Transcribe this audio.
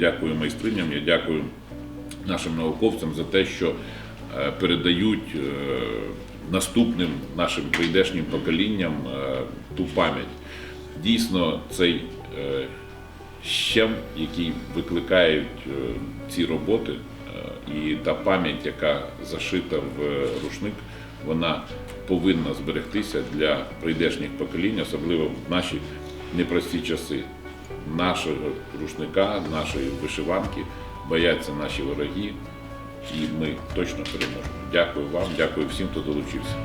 Дякую майстриням, я дякую нашим науковцям за те, що е, передають е, наступним нашим прийдешнім поколінням е, ту пам'ять. Дійсно, цей щем, який викликають ці роботи, і та пам'ять, яка зашита в рушник, вона повинна зберегтися для прийдешніх поколінь, особливо в наші непрості часи. Нашого рушника, нашої вишиванки бояться наші вороги, і ми точно переможемо. Дякую вам, дякую всім, хто долучився.